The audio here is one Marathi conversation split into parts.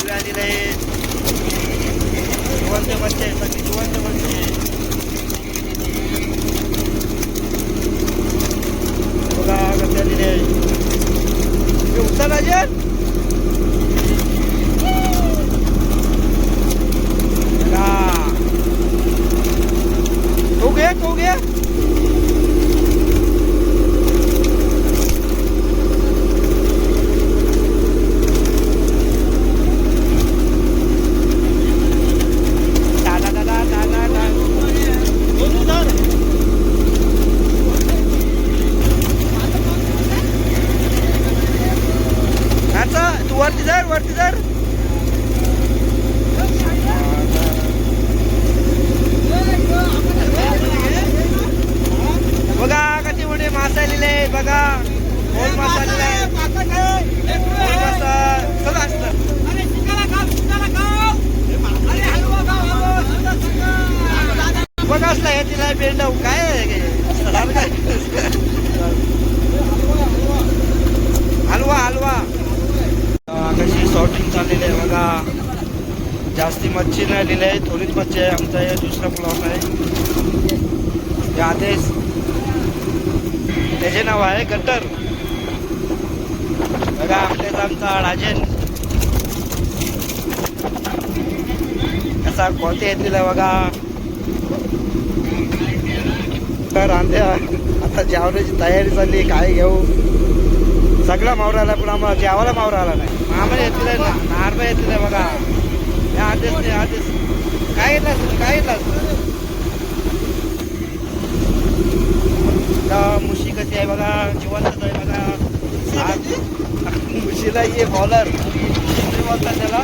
हलवे आलेले आहेत जिवंत मच्छी आहे सगळी जिवंत मच्छी आहे बघा कसे आलेले आहे हे उचल राजन बघा तो घे तो घे Da, da, da, da, da, da, da. दोन उधार. आता तू वरती जर वरती जर बघा कधी मोठे मासा आलेले आहे बघा कोण मासा आलेला आहे कोण मासा सगळं असतं बघ असला हे तिला बेंडव काय आहे हे? लाल काय? हलवा हलवा हा, कशी शॉर्टिंग चाललेली आहे बघा जास्ती मच्छी नाही आलेली आहे थोडीच मच्छी आहे आमचा हे दुसरा प्लॉट आहे आदेश. त्याचे नाव आहे गटर. बघा आपल्याच आमचा राजेन. कसा कोणते येतील बघा. तर आणत्या आता जेवणाची तयारी चालली काय घेऊ. सगळा मावरा आला पण आम्हाला जेवायला मावरा आला नाही. मामा येतील ना नारबा येतील बघा. आदेश नाही आदेश. काय घेतलास तुम्ही? काय घेतलास मुशी कशी आहे बघा जिवंतच आहे बघा. मुशीला ये बॉलर बोलतात त्याला.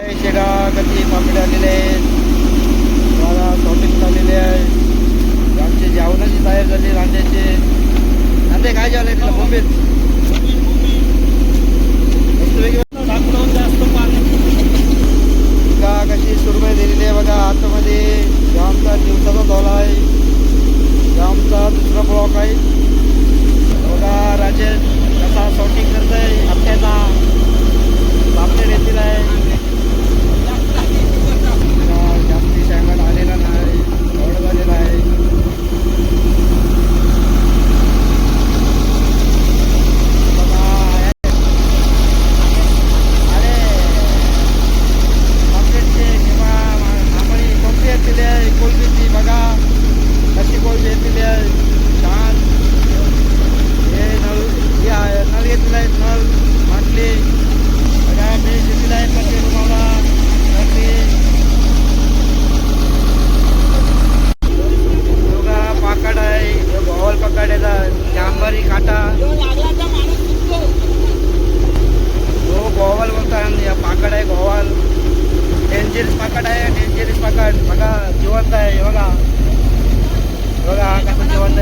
हे शेगा कधी पापडे आलेले आहेत बघा शॉपिंग चाललेली आहे. आमची जेवणाची तयार झाली रांध्याची. रांधे काय जेवले? तिला मुंबईत डेंजरस पाकड आहे डेंजरस पाकड बघा, जिवंत आहे हे बघा बघा. कसं जिवंत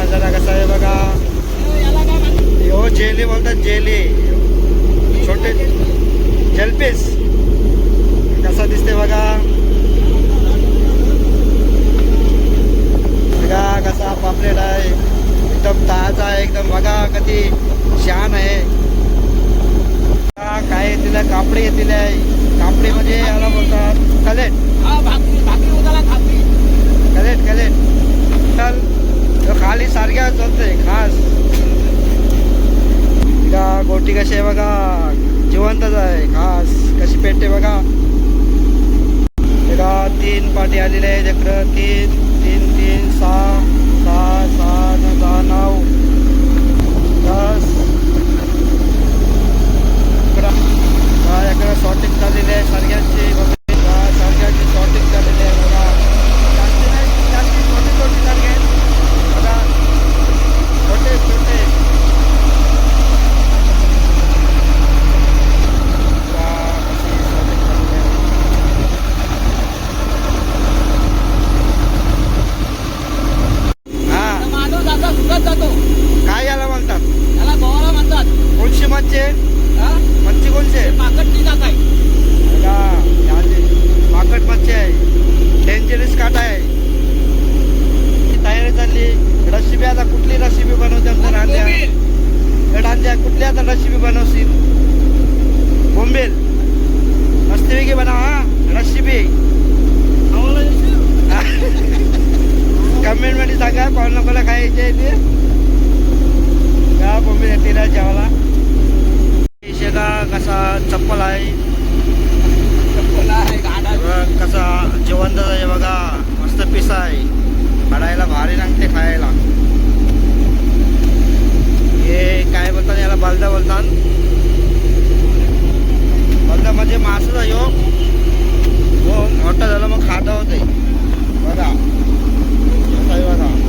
नज़ारा कसा हो जेली जेली. छोटे जलपीस. कसा दिसते बघा कसा पापलेट आहे. एकदम ताजा आहे एकदम बघा कधी शान आहे. काय येतील कापडी येतील आहे. कापडी म्हणजे याला बोलतात कलेट. कलेट कलेट. चल खाली सारख्या चालतंय खास. बघा गोटी कशी आहे बघा. जिवंतच आहे खास. कशी पेटते बघा. बघा तीन पाटी आलेले आहेत इकडं तीन. तीन तीन सहा सहा सहा न दहा नऊ दस इकडं हा, इकडं रस्सी की बना रस्सी बी कमेंटमध्ये सांगा कोण कोणाला काय इच्छा शेगा कसा चप्पल आहे चप्पल आहे कसा जेवण आहे बघा मस्त पिस आहे काढायला भारी लागते खायला हे काय बोलतात याला बालदा बोलतात अर्धा म्हणजे मासच आहे हो. हो. मोठा झाला मग खाता होते बघा. बघा.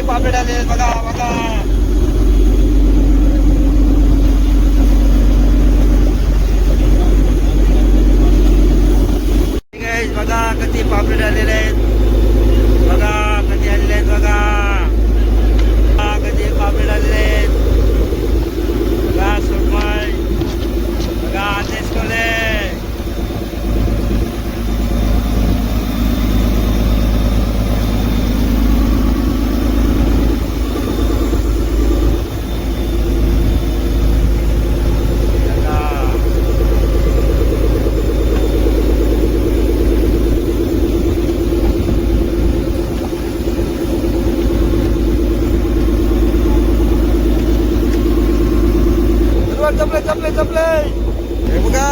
पापलेट आलेले आहेत बघा बघा ठीक आहे बघा कधी पापलेट आलेले आहेत बघा कधी आलेले आहेत बघा बघा, कधी पापलेट आलेले आहेत बघा सुरमय बघा आदेश कोले बघा वर जपले जपले जपले हे बघा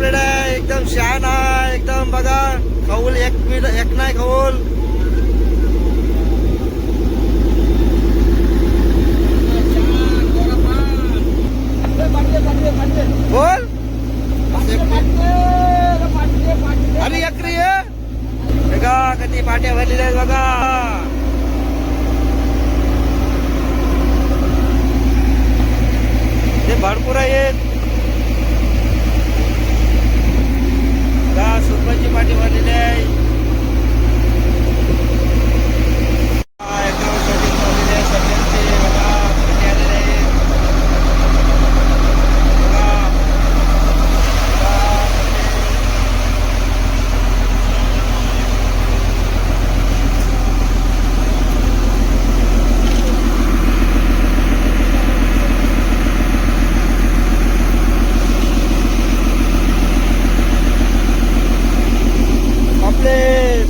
कसा आहे एकदम शान आहे एकदम बघा खऊल एक मिनिट एक नाही खऊल. बोल. अरे एकरी आहे बघा कधी पाट्या भरलेल्या आहेत बघा. ते भरपूर आहेत का सुरमईची पाठी भरलेली आहे हा, एकदम shooting झालेली आहे सगळ्यांची. बघा, किती आलेले आहेत. बघा. बघा, पापलेट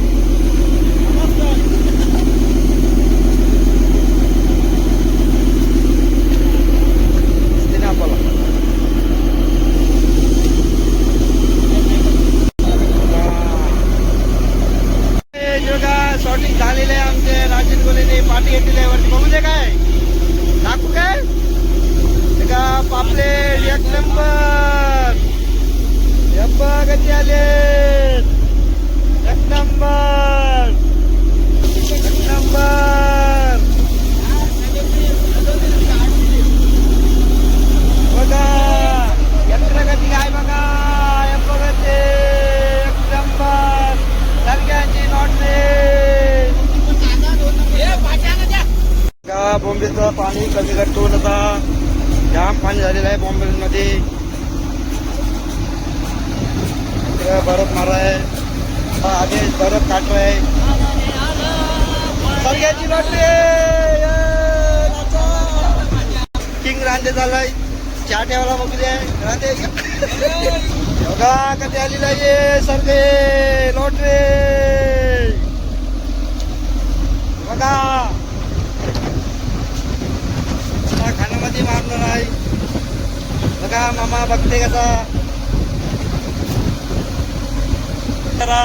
दिसते ना आपल्याला हे बघा शॉटिंग झालेले आहे आमचे राजन गोलेने पाठी घेतलेली आहे वरती बघू दे काय दाखवू काय हे का पापलेट एक नंबर यप्पा कधी आले एक नंबर एक नंबर बघा यंत्र गती काय बघा यप्पा गती एक नंबर सगळ्यांची नोट का पाणी कमी करतो. आता जाम पाणी झालेलं आहे बॉम्बेमध्ये. बर्फ मारा आहे आधी आगे बर्फ काटतो आहे सगळ्याची लॉटरी किंग रांदे झालाय. चहा ठेवायला बघू दे रांदे. बघा कधी आलेला आहे सरगे लॉटरी! बघा. आता मारणार आहे बघा मामा बघते कसा. करा.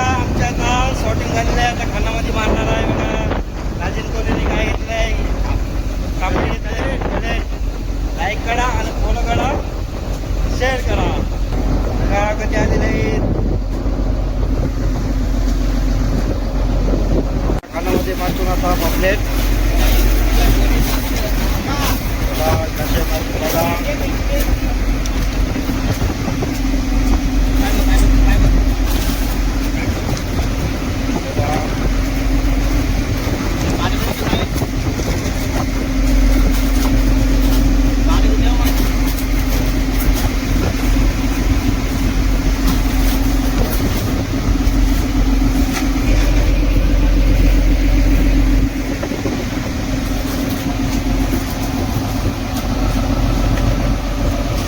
आमच्या नाव शॉटिंग झालेलं आहे. आता खानामध्ये मारणार आहे बघा. राजन कोलेने काय घेतलं आहे कापडी घेतले लाईक करा आणि फॉलो करा. शेअर करा. बघा कधी आलेले आहेत. खानामध्ये मारतो ना आता पॉपलेट बघा कसे मारतो बघा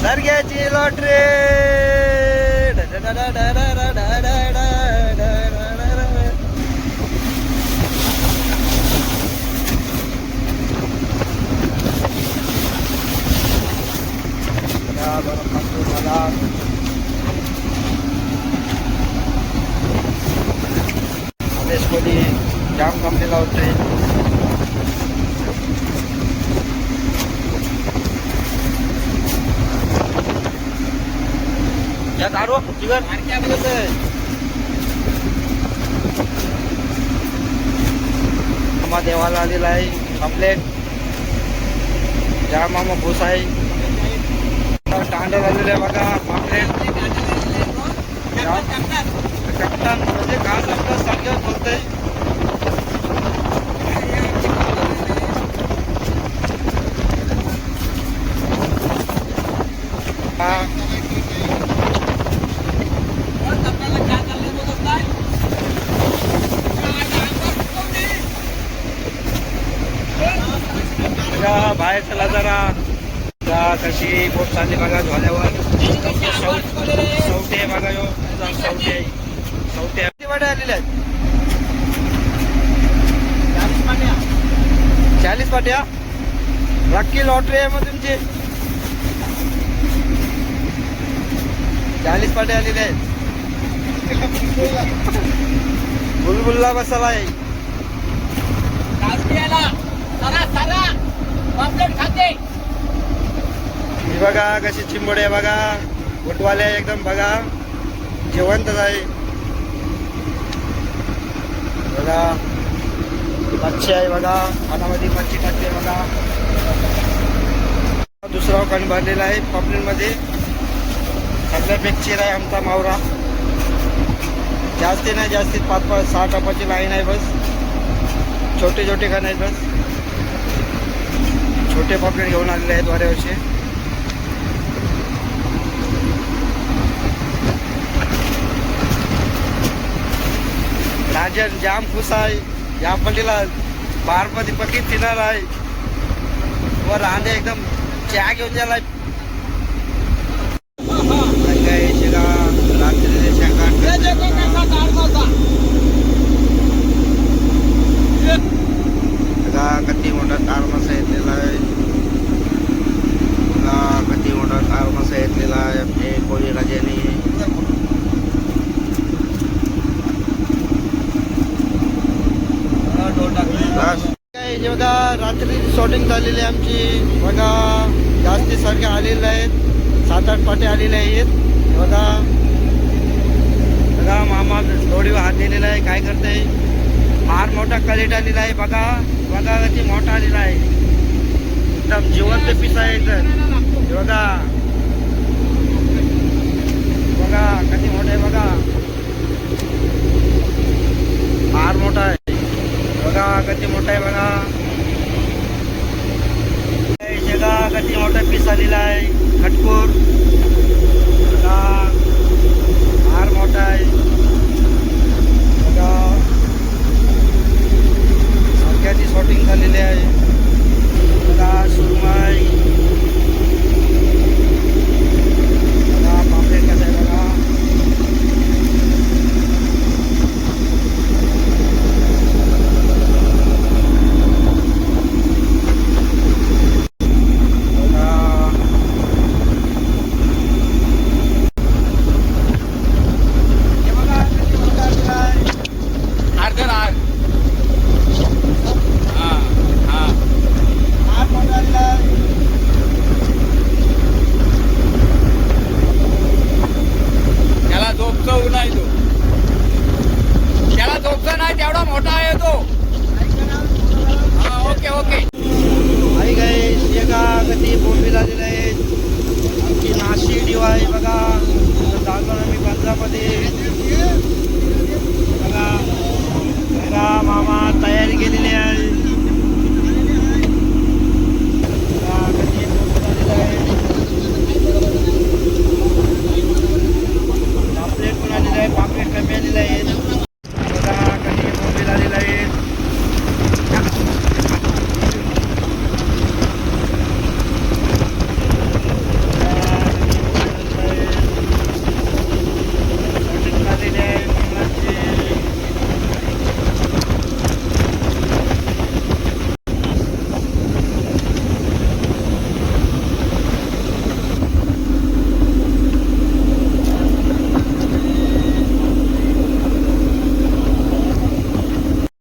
सर्ग्याची लॉटरी बघा गरम मसाला झाला आदेश कोहली जाम कंपनीला होते या मामा देवाला आलेला आहे कंप्लेट जाम मामा भूस आहे. तांडे झालेले आहे बघा पापलेट कप्तान म्हणजे का सांगतात सांगत बोलतंय हा बघा बाहेर चला जरा सवटे किती वाटे आलेले आहेत? चाळीस पाट्या. लक्की लॉटरी आहे मग तुमची. चाळीस पाट्या आलेले आहेत. बुलबुलला बसाला आहे खाते. ही बघा कशी चिंबोडे आहे बघा. गुटवाले आहे एकदम बघा. जिवंतच आहे बघा. मच्छी आहे बघा. पानामध्ये मच्छी खाते बघा. दुसरा कण भरलेला आहे पापलेटमध्ये सगळ्या पेक्षीर आहे आमचा मावरा. जास्ती नाही जास्तीत पाच पाच सहा टपाची लाईन आहे बस. छोटे छोटे कण आहेत बस. छोटे पॉपलेट घेऊन आलेले आहेत वाऱ्यावरचे. राजन जाम खुश आहे. या पल्लीला बारपती पकीत फिरणार आहे. वर राहणे एकदम चहा घेऊन जायला काय शेगा रात्रीचे शेंगा बघा किती मोठा तार मासा येतलेला आहे बघा किती मोठा तार मासा येतलेला आहे आमचे कोळी राजाने बस. काय जे बघा रात्री शॉटिंग झालेली आहे आमची. बघा जास्ती सारखे आलेले आहेत. सात आठ पाटे आलेले आहेत. बघा. बघा मामा डोळीवर हात दिलेला आहे. काय करते फार मोठा कलेट आलेला आहे. बघा बघा किती मोठा आलेला आहे. एकदम जिवंत पीस आहे तर बघा. बघा किती मोठा आहे बघा. फार मोठा आहे. बघा किती मोठा आहे बघा हे जगा किती मोठा पीस आलेला आहे खटपूर बघा फार मोठा आहे. बघा शॉटिंग झालेली आहे. बघा सुरमाई